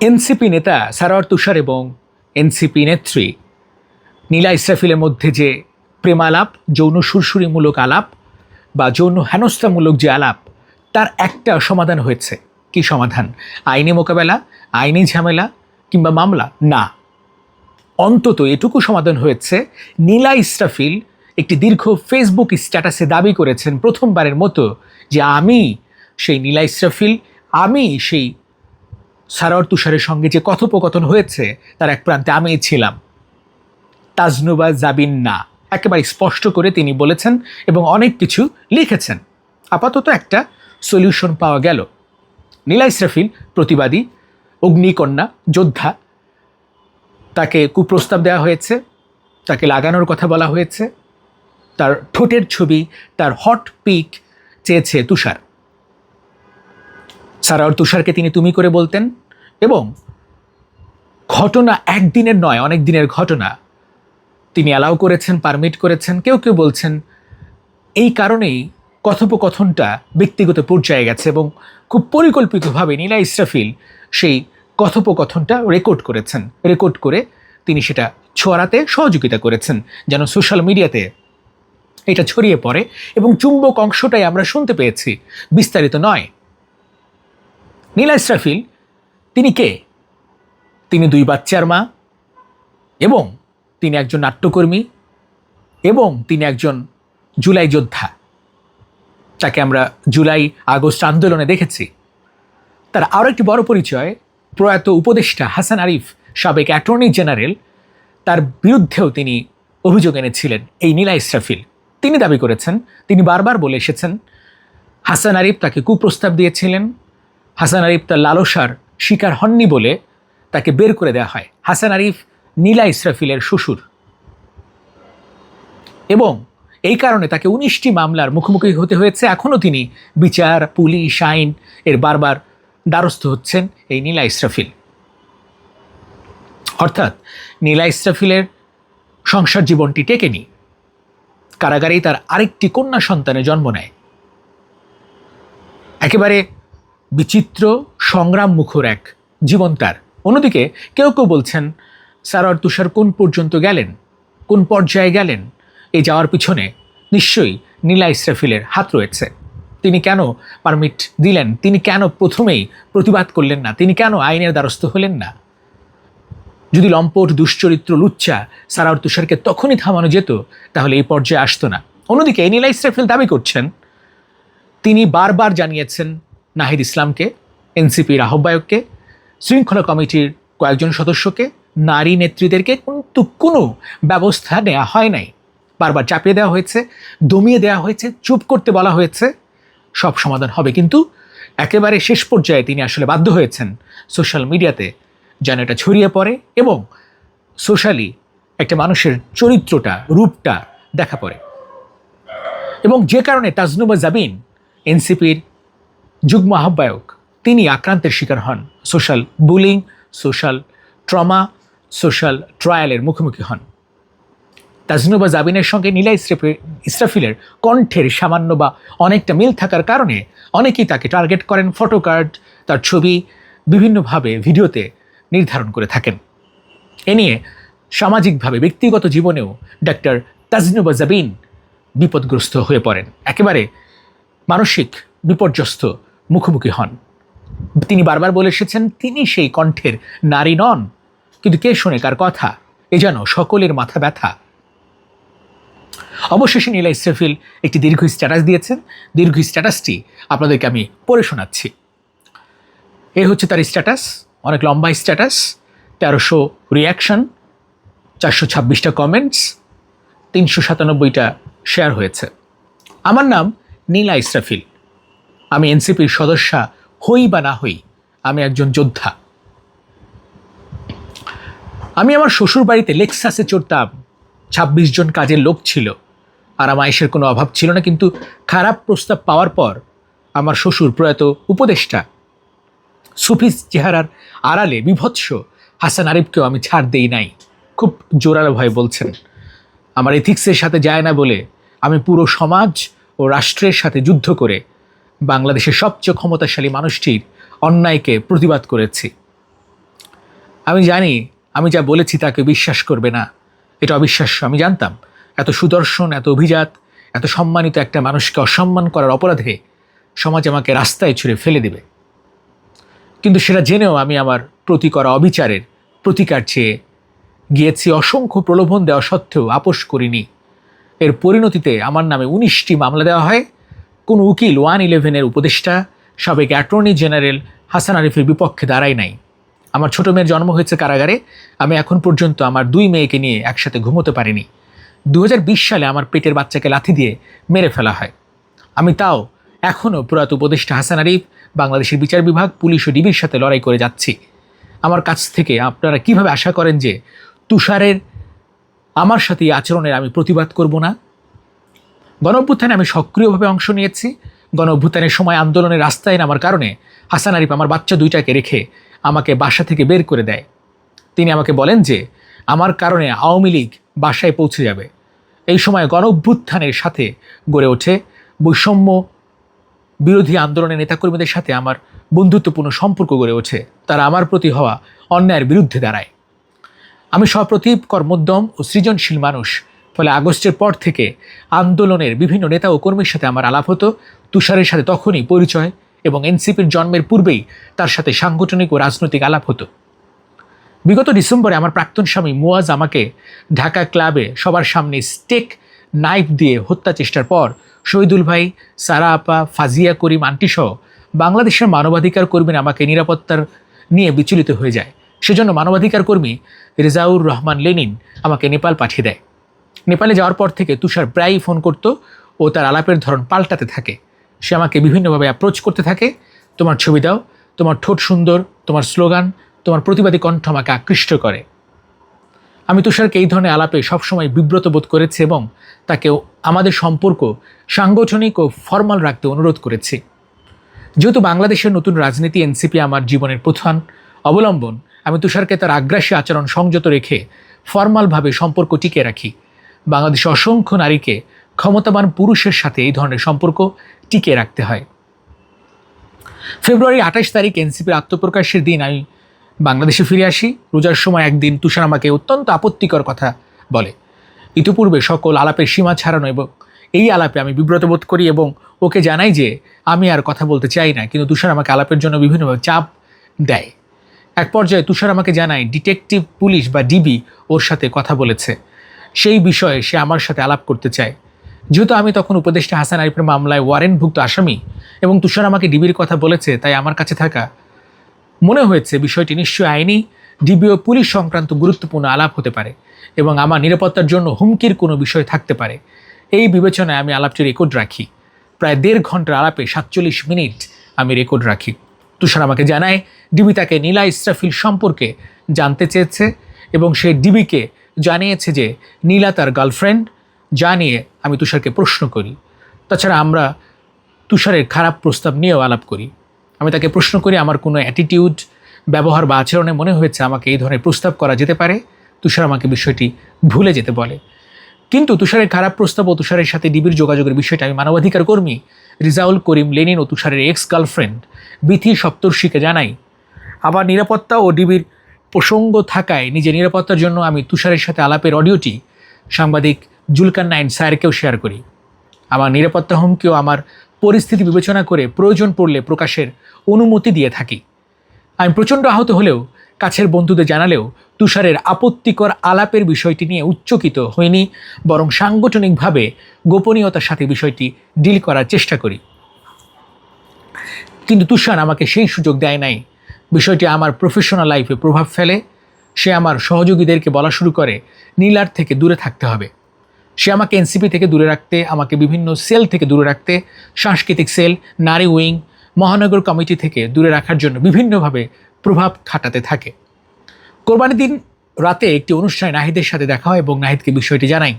NCP নেতা সারোয়ার তুষার এবং NCP নেত্রী নীলা ইসরাফিলের মধ্যে যে প্রেমালাপ, যৌন সুরসুরিমূলক আলাপ বা যৌন হেনস্থামূলক যে আলাপ, তার একটা সমাধান হয়েছে। কি সমাধান? আইনি মোকাবেলা, আইনি ঝামেলা কিংবা মামলা? না। অন্তত এটুকু সমাধান হয়েছে। নীলা ইসরাফিল একটি দীর্ঘ ফেসবুক স্ট্যাটাসে দাবি করেছেন প্রথমবারের মতো যে আমি সেই নীলা ইসরাফিল, আমি সেই সারোয়ার তুষারের সঙ্গে যে কথোপকথন হয়েছে, তার এক প্রান্তে আমি ছিলাম। তাজনুবা জাবিন না। একেবারে স্পষ্ট করে তিনি বলেছেন এবং অনেক কিছু লিখেছেন। আপাতত একটা সলিউশন পাওয়া গেল। নীলা ইসরাফিল প্রতিবাদী, অগ্নিকন্যা, যোদ্ধা, তাকে কুপ্রস্তাব দেওয়া হয়েছে, তাকে লাগানোর কথা বলা হয়েছে, তার ঠোঁটের ছবি, তার হট পিক চেয়েছে তুষার। সারাওয়ার তুষারকে তিনি তুমি করে বলতেন এবং ঘটনা একদিনের নয়, অনেক দিনের ঘটনা। তিনি অ্যালাউ করেছেন পারমিট করেছেন, কেউ কেউ বলছেন, এই কারণেই কথোপকথনটা ব্যক্তিগত পর্যায়ে গেছে এবং খুব পরিকল্পিতভাবে নীলা ইসরাফিল সেই কথোপকথনটা রেকর্ড করেছেন। রেকর্ড করে তিনি সেটা ছড়াতে সহযোগিতা করেছেন, যেন সোশ্যাল মিডিয়াতে এটা ছড়িয়ে পড়ে এবং চুম্বক অংশটাই আমরা শুনতে পেয়েছি। বিস্তারিত নয়। নীলা ইসরাফিল তিনি কে? তিনি দুই বাচ্চার মা এবং তিনি একজন নাট্যকর্মী এবং তিনি একজন জুলাই যোদ্ধা তাকে আমরা জুলাই আগস্ট আন্দোলনে দেখেছি। তার আরও একটি বড় পরিচয়, প্রয়াত উপদেষ্টা হাসান আরিফ, সাবেক অ্যাটর্নি জেনারেল, তার বিরুদ্ধেও তিনি অভিযোগ এনেছিলেন এই নীলা ইসরাফিল। তিনি দাবি করেছেন, তিনি বারবার বলে এসেছেন, হাসান আরিফ তাকে কুপ্রস্তাব দিয়েছিলেন, হাসান আরিফ তার লালসার শিকার হননি বলে তাকে বের করে দেওয়া হয়। হাসান আরিফ নীলা ইসরাফিলের শ্বশুর। এবং এই কারণে তাকে উনিশটি মামলার মুখোমুখি হতে হয়েছে। এখনও তিনি বিচার, পুলিশ, আইন এর বারবার দ্বারস্থ হচ্ছেন এই নীলা ইসরাফিল। অর্থাৎ নীলা ইসরাফিলের সংসার জীবনটি টেকেনি কারাগারেই তার আরেকটি কন্যা সন্তানের জন্ম নেয়। একেবারে বিচিত্র সংগ্রাম মুখর এক জীবন তার। অন্যদিকে কেউ কেউ বলছেন সারোয়ার তুষার কোন পর্যন্ত গেলেন? কোন পর্যায়ে গেলেন? এই যাওয়ার পিছনে নিশ্চয়ই নীলা ইসরাফিলের হাত রয়েছে। তিনি কেন পারমিট দিলেন? তিনি কেন প্রথমেই প্রতিবাদ করলেন না? তিনি কেন আইনের দ্বারস্থ হলেন না? যদি লম্পট, দুশ্চরিত্র লুচ্চা সারাউর তুষারকে তখনই থামানো যেত, তাহলে এই পর্যায়ে আসতো না। অন্যদিকে নীলা ইসরাফিল দাবি করছেন, তিনি বারবার জানিয়েছেন নাহিদ ইসলামকে, এনসিপির আহ্বায়ককে, শৃঙ্খলা কমিটির কয়েকজন সদস্যকে, নারী নেত্রীদেরকে কিন্তু কোনো ব্যবস্থা নেওয়া হয় নাই। বারবার চাপিয়ে দেওয়া হয়েছে, দমিয়ে দেওয়া হয়েছে, চুপ করতে বলা হয়েছে। সব সমাধান হবে, কিন্তু একেবারে শেষ পর্যায়ে তিনি আসলে বাধ্য হয়েছেন সোশ্যাল মিডিয়াতে যেন এটা ছড়িয়ে পড়ে এবং সোশ্যালি একটা মানুষের চরিত্রটা, রূপটা দেখা পড়ে। এবং যে কারণে তাজনুমা জাবিন, এনসিপির যুগ্ম আহ্বায়ক, তিনি আক্রান্তের শিকার হন। Social bullying, social trauma, social ট্রায়ালের মুখোমুখি হন। তাজনুবা জাবিনের সঙ্গে নীলা ইসরাফি, ইসরাফিলের কণ্ঠের সামান্য বা অনেকটা মিল থাকার কারণে অনেকেই তাকে টার্গেট করেন ফটো কার্ড, তার ছবি বিভিন্নভাবে ভিডিওতে নির্ধারণ করে থাকেন। এ নিয়ে সামাজিকভাবে ব্যক্তিগত জীবনেও ডাক্তার তাজনুবা জাবিন বিপদগ্রস্ত হয়ে পড়েন। একেবারে মানসিক বিপর্যস্ত মুখোমুখি হন। তিনি বারবার বলে এসেছেন, তিনি সেই কণ্ঠের নারী নন। কিন্তু কে শোনে কার কথা? এ যেন সকলের মাথা ব্যথা। অবশেষে নীলা ইসরাফিল একটি দীর্ঘ স্ট্যাটাস দিয়েছেন। দীর্ঘ স্ট্যাটাসটি আপনাদেরকে আমি পড়ে শোনাচ্ছি। এ হচ্ছে তার স্ট্যাটাস, অনেক লম্বা স্ট্যাটাস। তেরোশো রিয়াকশন চারশো ছাব্বিশটা কমেন্টস তিনশো সাতানব্বইটা শেয়ার হয়েছে। আমার নাম নীলা ইসরাফিল। আমি এনসিপির সদস্যা, হই বা না হই, আমি একজন যোদ্ধা। আমি আমার শ্বশুর বাড়িতে লেক্সাসে চড়তাম, ছাব্বিশ জন কাজের লোক ছিল, আর আমার আয়েসের কোনো অভাব ছিল না, কিন্তু খারাপ প্রস্তাব পাওয়ার পর আমার শ্বশুর প্রয়াত উপদেষ্টা সুফিস চেহারার আড়ালে বিভৎস হাসান আরিফকেও আমি ছাড় দেই নাই, খুব জোরালো ভয় বলছেন। আমার এথিক্সের সাথে যায় না বলে আমি পুরো সমাজ ও রাষ্ট্রের সাথে যুদ্ধ করে বাংলাদেশের সবচেয়ে ক্ষমতাশালী মানুষটির অন্যায়কে প্রতিবাদ করেছি। আমি জানি, আমি যা বলেছি তাকে বিশ্বাস করবে না। এটা অবিশ্বাস্য, আমি জানতাম। এত সুদর্শন, এত অভিজাত, এত সম্মানিত একটা মানুষকে অসম্মান করার অপরাধে সমাজ আমাকে রাস্তায় ছুঁড়ে ফেলে দেবে। কিন্তু সেটা জেনেও আমি আমার প্রতি করা অবিচারের প্রতিকার চেয়ে গিয়েছি অসংখ্য প্রলোভন দেওয়া সত্ত্বেও আপোষ করিনি। এর পরিণতিতে আমার নামে উনিশটি মামলা দেওয়া হয়। কোন উকিল ওয়ান ইলেভেনের উপদেষ্টা, সাবেক অ্যাটর্নি জেনারেল হাসান আরিফের বিপক্ষে দাঁড়াই নাই। আমার ছোট মেয়ের জন্ম হয়েছে কারাগারে, আমি এখন পর্যন্ত আমার দুই মেয়েকে নিয়ে একসাথে ঘুমোতে পারিনি। দু হাজার বিশ সালে আমার পেটের বাচ্চাকে লাথি দিয়ে মেরে ফেলা হয়। আমি তাও এখনও পুরাত উপদেষ্টা হাসান আরিফ, বাংলাদেশের বিচার বিভাগ, পুলিশ ও ডিবির সাথে লড়াই করে যাচ্ছি। আমার কাছ থেকে আপনারা কীভাবে আশা করেন যে তুষারের আমার সাথে এই আচরণের আমি প্রতিবাদ করব না? গণ অভ্যুত্থানে আমি সক্রিয়ভাবে অংশ নিয়েছি। গণ অভ্যুত্থানের সময় আন্দোলনের রাস্তায় নামার কারণে হাসান আরিফ আমার বাচ্চা দুইটাকে রেখে আমাকে বাসা থেকে বের করে দেয়। তিনি আমাকে বলেন যে, আমার কারণে আওয়ামী লীগ বাসায় পৌঁছে যাবে। এই সময় গণ অভ্যুত্থানের সাথে গড়ে ওঠে বৈষম্য বিরোধী আন্দোলনের নেতাকর্মীদের সাথে আমার বন্ধুত্বপূর্ণ সম্পর্ক গড়ে ওঠে। তারা আমার প্রতি হওয়া অন্যায়ের বিরুদ্ধে দাঁড়ায়। আমি সপ্রতিভ কর্মোদ্যম ও সৃজনশীল মানুষ। ফলে আগস্টের পর থেকে আন্দোলনের বিভিন্ন নেতা ও কর্মীর সাথে আমার আলাপ হতো। তুষারের সাথে তখনই পরিচয় এবং এনসিপির জন্মের পূর্বেই তার সাথে সাংগঠনিক ও রাজনৈতিক আলাপ হতো। বিগত ডিসেম্বরে আমার প্রাক্তন স্বামী মুয়াজ আমাকে ঢাকা ক্লাবে সবার সামনে স্টেক নাইফ দিয়ে হত্যা চেষ্টার পর শহীদুল ভাই, সারা আপা, ফাজিয়া করিম, আন্টিসহ বাংলাদেশের মানবাধিকার কর্মীরা আমাকে নিরাপত্তার নিয়ে বিচলিত হয়ে যায়। সেজন্য মানবাধিকার কর্মী রেজাউর রহমান লেনিন আমাকে নেপাল পাঠিয়ে দেয়। নেপালে যাওয়ার পর থেকে তুষার প্রায়ই ফোন করত ও তার আলাপের ধরন পাল্টাতে থাকে। সে আমাকে বিভিন্নভাবে অ্যাপ্রোচ করতে থাকে। তোমার ছবি দাও, তোমার ঠোঁট সুন্দর, তোমার স্লোগান, তোমার প্রতিবাদী কণ্ঠ আমাকে আকৃষ্ট করে। আমি তুষারকে এই ধরনের আলাপে সবসময় বিব্রত বোধ করেছি এবং তাকে আমাদের সম্পর্ক সাংগঠনিক ও ফর্মাল রাখতে অনুরোধ করেছি। যেহেতু বাংলাদেশের নতুন রাজনীতি এনসিপি আমার জীবনের প্রধান অবলম্বন, আমি তুষারকে তার আগ্রাসী আচরণ সংযত রেখে ফর্মালভাবে সম্পর্ক টিকে রাখি। বাংলাদেশে অসংখ্য নারীকে ক্ষমতাবান পুরুষের সাথে এই ধরনের সম্পর্ক টিকে রাখতে হয়। ফেব্রুয়ারি আঠাশ তারিখ এনসিপির আত্মপ্রকাশের দিন আমি বাংলাদেশে ফিরে আসি। রোজার সময় একদিন তুষার আমাকে অত্যন্ত আপত্তিকর কথা বলে। ইতিপূর্বে সকল আলাপের সীমা ছাড়ানো এবং এই আলাপে আমি বিব্রত বোধ করি এবং ওকে জানাই যে আমি আর কথা বলতে চাই না, কিন্তু তুষার আমাকে আলাপের জন্য বিভিন্নভাবে চাপ দেয়। এক পর্যায়ে তুষার আমাকে জানায়, ডিটেকটিভ পুলিশ বা ডিবি ওর সাথে কথা বলেছে। সেই বিষয়ে সে আমার সাথে আলাপ করতে চায়। যেহেতু আমি তখন উপদেষ্টা হাসান আরিফের মামলায় ওয়ারেন্টভুক্ত আসামি এবং তুষার আমাকে ডিবির কথা বলেছে, তাই আমার কাছে থাকা। মনে হয়েছে বিষয়টি নিশ্চয়ই আইনি ডিবি ও পুলিশ সংক্রান্ত গুরুত্বপূর্ণ আলাপ হতে পারে এবং আমার নিরাপত্তার জন্য হুমকির কোনো বিষয় থাকতে পারে। এই বিবেচনায় আমি আলাপটি রেকর্ড রাখি। প্রায় দেড় ঘণ্টার আলাপে সাতচল্লিশ মিনিট আমি রেকর্ড রাখি। তুষার আমাকে জানায়, ডিবি তাকে নীলা ইসরাফিল সম্পর্কে জানতে চেয়েছে এবং সে ডিবিকে জানিয়েছে যে নীলা তার গার্লফ্রেন্ড। যা নিয়ে আমি তুষারকে প্রশ্ন করি। তাছাড়া আমরা তুষারের খারাপ প্রস্তাব নিয়েও আলাপ করি। আমি তাকে প্রশ্ন করি, আমার কোনো অ্যাটিটিউড ব্যবহার বা আচরণে মনে হয়েছে আমাকে এই ধরনের প্রস্তাব করা যেতে পারে? তুষার আমাকে বিষয়টি ভুলে যেতে বলে। কিন্তু তুষারের খারাপ প্রস্তাব ও তুষারের সাথে ডিবির যোগাযোগের বিষয়টা আমি মানবাধিকার কর্মী রিজাউল করিম লেনিন ও তুষারের এক্স গার্লফ্রেন্ড বিথি সপ্তর্ষিকে জানাই। আবার নিরাপত্তা ও ডিবির প্রসঙ্গ থাকায় নিজের নিরাপত্তার জন্য আমি তুষারের সাথে আলাপের অডিওটি সাংবাদিক জুলকান নাইন স্যারকেও শেয়ার করি। আমার নিরাপত্তা হুমকিও আমার পরিস্থিতি বিবেচনা করে প্রয়োজন পড়লে প্রকাশের অনুমতি দিয়ে থাকি। আমি প্রচণ্ড আহত হলেও, কাছের বন্ধুদের জানালেও তুষারের আপত্তিকর আলাপের বিষয়টি নিয়ে উচ্চকিত হয়নি বরং সাংগঠনিকভাবে গোপনীয়তার সাথে বিষয়টি ডিল করার চেষ্টা করি। কিন্তু তুষার আমাকে সেই সুযোগ দেয় নাই বিষয়টি আমার প্রফেশনাল লাইফে প্রভাব ফেলে। সে আমার সহযোগীদেরকে বলা শুরু করে, নীলার থেকে দূরে থাকতে হবে। সে আমাকে এনসিপি থেকে দূরে রাখতে, আমাকে বিভিন্ন সেল থেকে দূরে রাখতে, সাংস্কৃতিক সেল নারী উইং মহানগর কমিটি থেকে দূরে রাখার জন্য বিভিন্নভাবে প্রভাব খাটাতে থাকে। কোরবানির দিন রাতে একটি অনুষ্ঠানে নাহিদের সাথে দেখা হয় এবং নাহিদকে বিষয়টি জানাই।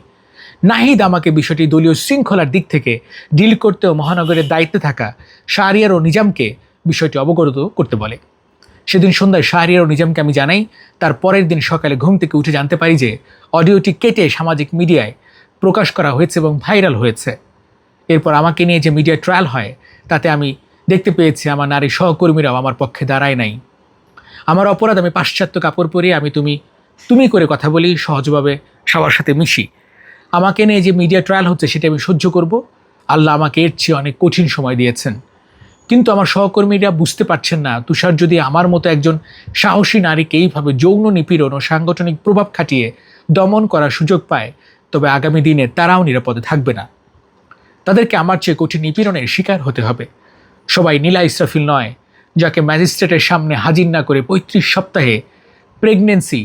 নাহিদ আমাকে বিষয়টি দলীয় শৃঙ্খলার দিক থেকে ডিল করতে ও মহানগরের দায়িত্বে থাকা শাহরিয়ার ও নিজামকে বিষয়টি অবগত করতে বলে। সেদিন সন্ধ্যায় শাহরিয়ার ও নিজামকে আমি জানাই, তার পরের দিন সকালে ঘুম থেকে উঠে জানতে পারি যে অডিওটি কেটে সামাজিক মিডিয়ায় প্রকাশ করা হয়েছে এবং ভাইরাল হয়েছে। এরপর আমাকে নিয়ে যে মিডিয়া ট্রায়াল হয়, তাতে আমি দেখতে পেয়েছি আমার নারী সহকর্মীরাও আমার পক্ষে দাঁড়ায় নাই। আমার অপরাধ, আমি পাশ্চাত্য কাপড় পরে আমি তুমি তুমি করে কথা বলি, সহজভাবে সবার সাথে মিশি। আমাকে নিয়ে যে মিডিয়া ট্রায়াল হচ্ছে, সেটা আমি সহ্য করব। আল্লাহ আমাকে এর চেয়ে অনেক কঠিন সময় দিয়েছেন। কিন্তু আমার সহকর্মীরা বুঝতে পারছেন না। তুষার যদি আমার মতো একজন সাহসী নারীকে এইভাবে যৌন নিপীড়ন ও সাংগঠনিক প্রভাব খাটিয়ে দমন করার সুযোগ পায়, তবে আগামী দিনে তারাও নিরাপদে থাকবে না। তাদেরকে আমার চেয়ে কঠিন নিপীড়নের শিকার হতে হবে। সবাই নীলা ইসরাফিল নয়, যাকে ম্যাজিস্ট্রেটের সামনে হাজির না করে পঁয়ত্রিশ সপ্তাহে প্রেগনেন্সি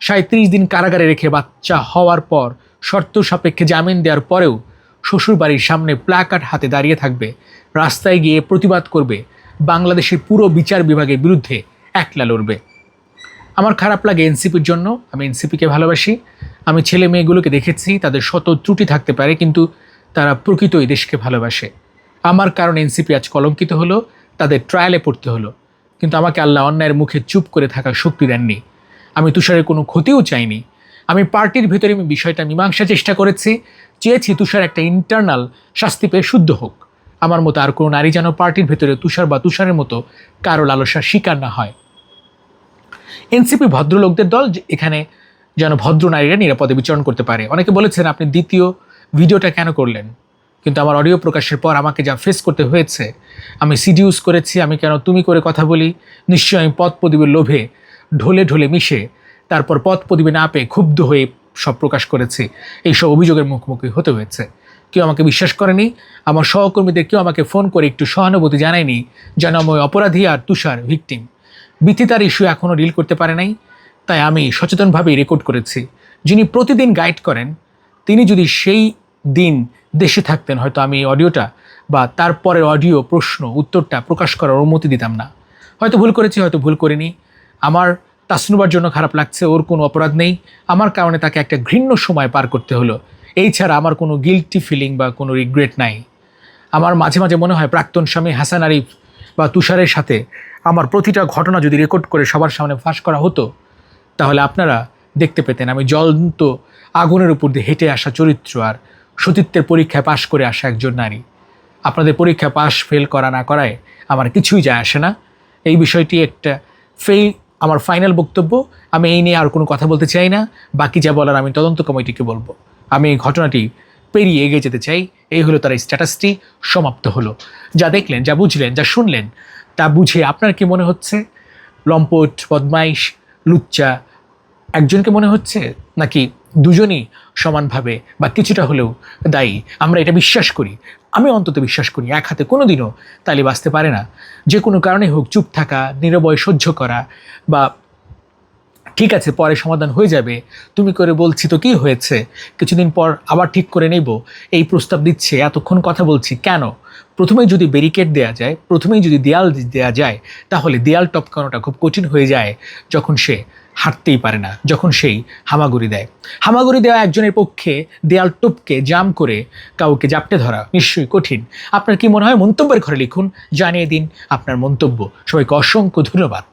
সাঁত্রিশ দিন কারাগারে রেখে বাচ্চা হওয়ার পর শর্ত সাপেক্ষে জামিন দেওয়ার পরেও শ্বশুরবাড়ির সামনে প্লাকার্ড হাতে দাঁড়িয়ে থাকবে রাস্তায় গিয়ে প্রতিবাদ করবে বাংলাদেশের পুরো বিচার বিভাগের বিরুদ্ধে একলা লড়বে। আমার খারাপ লাগে এনসিপির জন্য, আমি এনসিপিকে ভালোবাসি, আমি ছেলে মেয়েগুলোকে দেখেছি, তাদের শত ত্রুটি থাকতে পারে, কিন্তু তারা প্রকৃতই দেশকে ভালোবাসে। আমার কারণ এনসিপি আজ কলঙ্কিত হলো, তাদের ট্রায়ালে পড়তে হলো, কিন্তু আমাকে আল্লাহ অন্যায়ের মুখে চুপ করে থাকার শক্তি দেননি। আমি তুষারের কোনো ক্ষতিও চাইনি। আমি পার্টির ভেতরে আমি বিষয়টা মীমাংসা চেষ্টা করেছি, চেয়েছি তুষার একটা ইন্টারনাল শাস্তি পেয়ে শুদ্ধ হোক। আমার মতো আর কোনো নারী যেন পার্টির ভেতরে তুষার বা তুষারের মতো কারও লালসার শিকার না হয়। এনসিপি ভদ্রলোকদের দল এখানে যেন ভদ্র নারীরা নিরাপদে বিচরণ করতে পারে। অনেকে বলেছেন, আপনি দ্বিতীয় ভিডিওটা কেন করলেন? কিন্তু আমার অডিও প্রকাশের পর আমাকে যা ফেস করতে হয়েছে, আমি সিডিউস করেছি, আমি কেন তুমি করে কথা বলি, নিশ্চয়ই আমি পদ প্রদীপের লোভে ঢলে ঢলে মিশে, তারপর পদ প্রদীপে না পেয়ে ক্ষুব্ধ হয়ে সব প্রকাশ করেছি। এইসব অভিযোগের মুখোমুখি হতে হয়েছে। কেউ আমাকে বিশ্বাস করেনি, আমার সহকর্মীদের কেউ আমাকে ফোন করে একটু সহানুভূতি জানায়নি যেন আমি অপরাধী আর তুষার ভিকটিম বিথি তার ইস্যু এখনও ডিল করতে পারে নাই, তাই আমি সচেতনভাবেই রেকর্ড করেছি। যিনি প্রতিদিন গাইড করেন, তিনি যদি সেই দিন দেশে থাকতেন, হয়তো আমি এই অডিওটা বা তারপরের অডিও প্রশ্ন, উত্তরটা প্রকাশ করার অনুমতি দিতাম না। হয়তো ভুল করেছি, হয়তো ভুল করিনি। আমার তাসনুবার জন্য খারাপ লাগছে, ওর কোনো অপরাধ নেই। আমার কারণে তাকে একটা ঘৃণ্য সময় পার করতে হলো। এই ছাড়া আমার কোনো গিল্টি ফিলিং বা কোনো রিগ্রেট নাই। আমার মাঝে মাঝে মনে হয় প্রাক্তন স্বামী হাসান আরিফ বা তুষারের সাথে আমার প্রতিটা ঘটনা যদি রেকর্ড করে সবার সামনে ফাঁস করা হতো, তাহলে আপনারা দেখতে পেতেন আমি জ্বলন্ত আগুনের উপর দিয়ে হেঁটে আসা চরিত্র আর সতীত্বের পরীক্ষায় পাশ করে আসা একজন নারী। আপনাদের পরীক্ষা পাশ ফেল করা না করায় আমার কিছুই যায় আসে না। এই বিষয়টি একটা ফেল আমার ফাইনাল বক্তব্য। আমি এই নিয়ে আর কোনো কথা বলতে চাই না। বাকি যা বলার আমি তদন্ত কমিটিকে বলব। আমি এই ঘটনাটি পেরিয়ে এগিয়ে যেতে চাই। এই হলো তার এই স্ট্যাটাসটি সমাপ্ত হলো। যা দেখলেন, যা বুঝলেন, যা শুনলেন, তা বুঝে আপনার কি মনে হচ্ছে? লম্পট, বদমাইশ, লুচ্চা, একজনকে মনে হচ্ছে? নাকি দুজনই সমানভাবে বা কিছুটা হলেও দায়ী? আমরা এটা বিশ্বাস করি। আমি অন্তত বিশ্বাস করি, এক হাতে কোনো দিনও তালি বাঁচতে পারে না। যে কোনো কারণে হোক, চুপ থাকা, নিরবয় সহ্য করা বা ঠিক আছে, পরে সমাধান হয়ে যাবে। তুমি করে বলছি তো কি হয়েছে? কিছুদিন পর আবার ঠিক করে নেব। এই প্রস্তাব দিচ্ছে, এতক্ষণ কথা বলছি, কেন? প্রথমেই যদি ব্যারিকেড দেওয়া যায়, প্রথমেই যদি দেয়াল দেওয়া যায়, তাহলে দেয়াল টপকানোটা খুব কঠিন হয়ে যায়, যখন সে হাঁটতেই পারে না, যখন সেই হামাগুড়ি দেয়। হামাগুড়ি দেওয়া একজনের পক্ষে দেয়াল টপকে, জাম করে কাউকে জাপটে ধরা নিশ্চয়ই কঠিন। আপনার কি মনে হয়, মন্তব্যের ঘরে লিখুন, জানিয়ে দিন আপনার মন্তব্য। সবাইকে অসংখ্য ধন্যবাদ।